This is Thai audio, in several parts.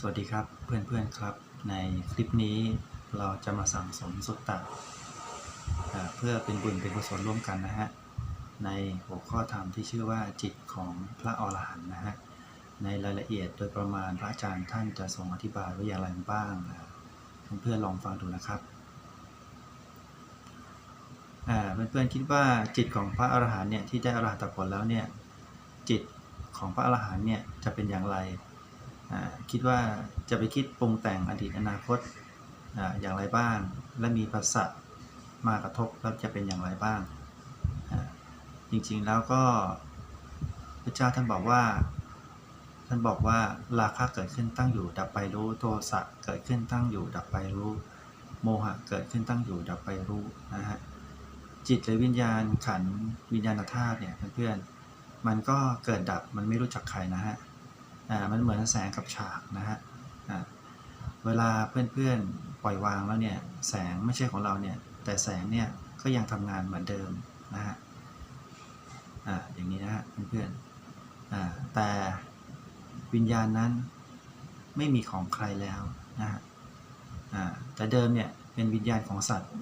สวัสดีครับเพื่อนๆครับ ในคลิปนี้เราจะมาสั่งสมสุตตะเพื่อเป็นบุญเป็นกุศลร่วมกันนะฮะในหัวข้อธรรมที่ชื่อว่าจิตของพระอรหันต์นะฮะในรายละเอียดโดยประมาณพระอาจารย์ท่านจะทรงอธิบายไว้อย่างไรบ้างนเพื่อนๆลองฟังดูนะครับอ่าเพื่อนๆคิดว่าจิตของพระอรหันต์เนี่ยที่ได้อรหัตผลแล้วเนี่ยจิตของพระอรหันต์เนี่ยจะเป็นอย่างไร คิดว่าจะไปคิดปรุงแต่งอดีตอนาคตออย่างไรบ้าง และมีภาษะมากระทบแล้วจะเป็นอย่างไรบ้าง จริงๆแล้วก็พระเจ้าท่านบอกว่า ท่านบอกว่าราคะเกิดขึ้นตั้งอยู่ดับไปรู้ โทสะเกิดขึ้นตั้งอยู่ดับไปรู้ โมหะเกิดขึ้นตั้งอยู่ดับไปรู้นะฮะจิตหรือวิญญาณขันวิญญาณธาตุเนี่ยเพื่อนๆมันก็เกิดดับมันไม่รู้จักใครนะฮะ อ่ามันเหมือนแสงกับฉากนะฮะอ่าเวลาเพื่อนๆปล่อยวางแล้วเนี่ยแสงไม่ใช่ของเราเนี่ยแต่แสงเนี่ยก็ยังทำงานเหมือนเดิมนะฮะอ่าอย่างนี้นะฮะเพื่อนๆอ่าแต่วิญญาณนั้นไม่มีของใครแล้วนะฮะอ่าแต่เดิมเนี่ยเป็นวิญญาณของสัตว์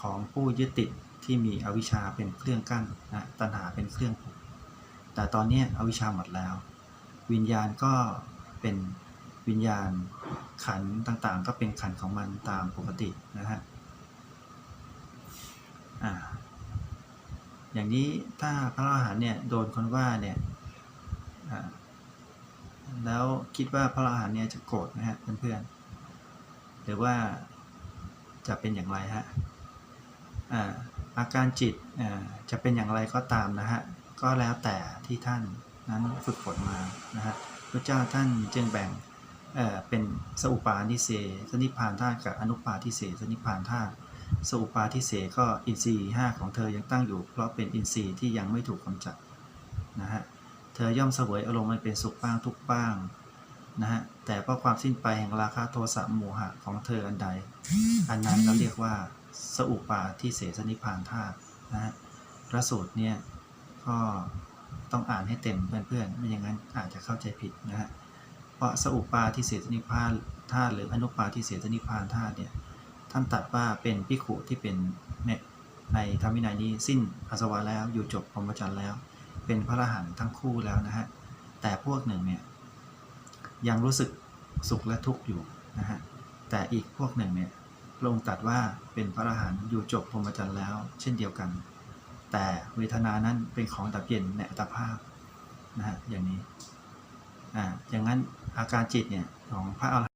ของผู้ยึดติดที่มีอวิชชาเป็นเครื่องกั้นนะตัณหาเป็นเครื่องผูกแต่ตอนนี้อวิชชาหมดแล้ว วิญญาณก็เป็นวิญญาณขันต่างๆ ก็เป็นขันของมันตามปกตินะฮะอ่าอย่างนี้ถ้าพระอรหันต์เนี่ยโดนคนว่าเนี่ยแล้วคิดว่าพระอรหันต์เนี่ยจะโกรธนะฮะเพื่อนๆหรือว่าจะเป็นอย่างไรฮะอาการจิตจะเป็นอย่างไรก็ตามนะฮะก็แล้วแต่ที่ท่าน นั้นฝึกฝนมานะฮะพระเจ้าท่านจึงแบ่งเอ่อเป็นสอุปาทิเสสนิพานธาตุกับอนุปาทิเสสนิพานธาตุสอุปาทิเสก็อินทรีย์ห้าของเธอยังตั้งอยู่ เพราะเป็นอินทรีย์ที่ยังไม่ถูกกำจัดนะฮะเธอย่อมเสวยอารมณ์มันเป็นสุขบ้างทุกบ้างนะฮะแต่เพราะความสิ้นไปแห่งราคะโทสะโมหะของเธออันใด อันนั้นเราเรียกว่าสอุปาทิเสสนิพพานธาตุนะฮะพระสูตรเนี่ยก็ ต้องอ่านให้เต็มเพื่อนๆ ไม่อย่างนั้นอาจจะเข้าใจผิดนะฮะ เพราะสอุปาทิเสสนิพานธาตุหรืออนุปาทิเสสนิพานธาตุเนี่ย ท่านตัดว่าเป็นพิขุที่เป็นเนี่ยในธรรมวินัยนี้สิ้นอาสวะแล้วอยู่จบพรหมจรรย์แล้ว เป็นพระอรหันต์ทั้งคู่แล้วนะฮะ แต่พวกหนึ่งเนี่ยยังรู้สึกสุขและทุกข์อยู่นะฮะ แต่อีกพวกหนึ่งเนี่ยพระองค์ตัดว่าเป็นพระอรหันต์อยู่จบพรหมจรรย์แล้ว เช่นเดียวกัน แต่เวทนานั้นเป็นของดับเย็นในอัตภาพนะฮะอย่างนี้อ่าอย่างนั้นอาการจิตเนี่ยของพระอรหันต์